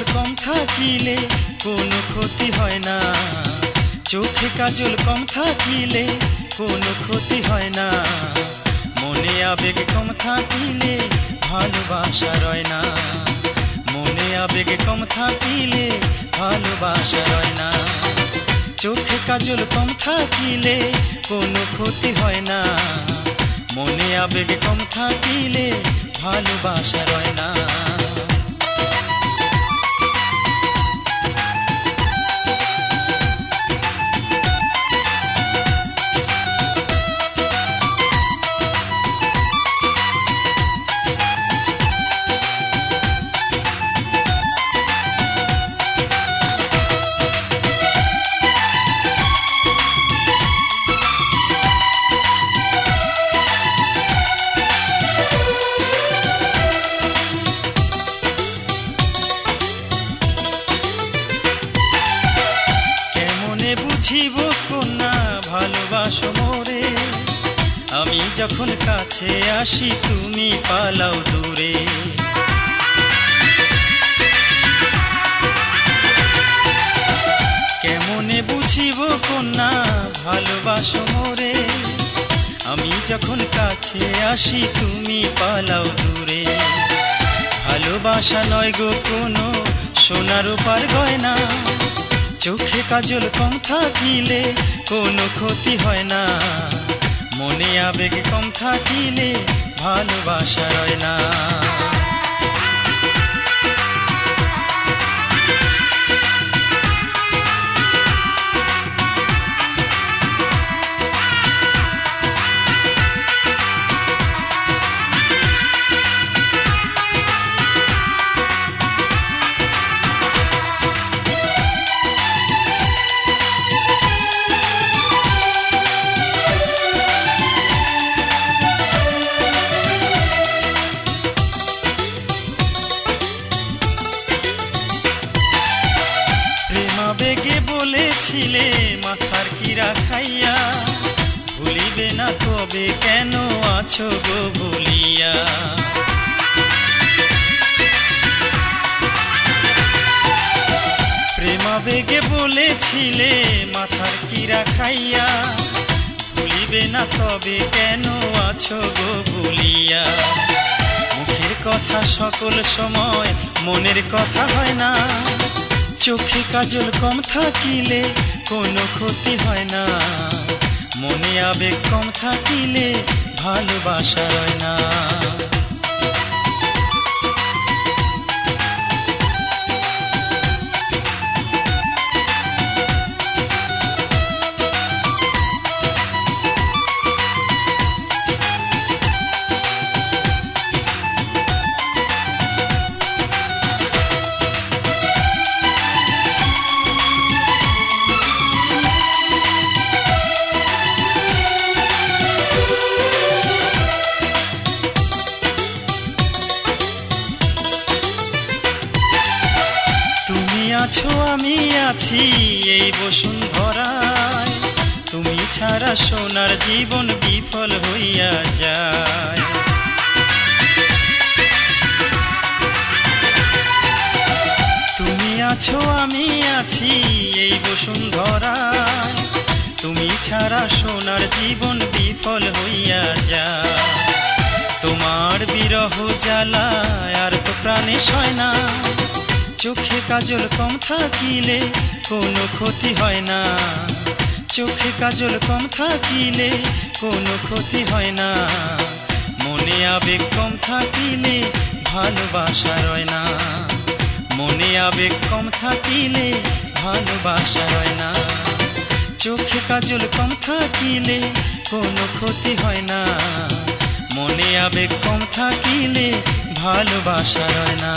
কাজল কম থাকিলে কোনো ক্ষতি হয় না। চোখে কাজল কম থাকিলে কোনো ক্ষতি হয় না। মনে আবেগ কম থাকিলে ভালোবাসা রয় না। মনে আবেগ কম থাকিলে ভালোবাসা রয় না। চোখে কাজল কম থাকিলে কোনো ক্ষতি হয় না। মনে আবেগ কম থাকিলে ভালোবাসা রয় না। আমি যখন কাছে আসি, তুমি পালাও দূরে। কেমনে বুঝিব কন্যা, ভালোবাসো মোরে? আমি যখন কাছে আসি, তুমি পালাও দূরে। ভালোবাসা নয় গো কোনো সোনার উপার গয়না। চোখে কাজল কম থাকিলে কোনো ক্ষতি হয় না। মনে আবেগ কম থাকিলে ভালোবাসা রয় না। বলেছিলে মাথার কিরা খাইয়া। ভুলিবে না তবে কেন আছো গো ভুলিয়া? প্রেমা বেগে বলেছিলে মাথার কিরা খাইয়া। ভুলিবে না তবে কেন আছো গো ভুলিয়া? মুখের কথা সকল সময় মনের কথা হয় না। চোখে কাজল কম থাকিলে কোনো ক্ষতি হয় না। মনে আবেগ কম থাকিলে ভালোবাসা হয় না। আছো, আমি আছি এই বসুন্ধরায়। তুমি ছাড়া সোনার জীবন বিফল হইয়া যায়। তুমি আছো, আমি আছি এই বসুন্ধরায়। তুমি ছাড়া সোনার জীবন বিফল হইয়া যায়। তোমার বিরহ জ্বালা আর তো প্রাণে সয় না। চোখে কাজল কম থাকিলে কোনো ক্ষতি হয় না। চোখে কাজল কম থাকিলে কোনো ক্ষতি হয় না। মনে আবেগ কম থাকিলে ভালোবাসা রয় না। মনে আবেগ কম থাকিলে ভালোবাসা রয় না। চোখে কাজল কম থাকিলে কোনো ক্ষতি হয় না। মনে আবেগ কম থাকিলে ভালোবাসা রয় না।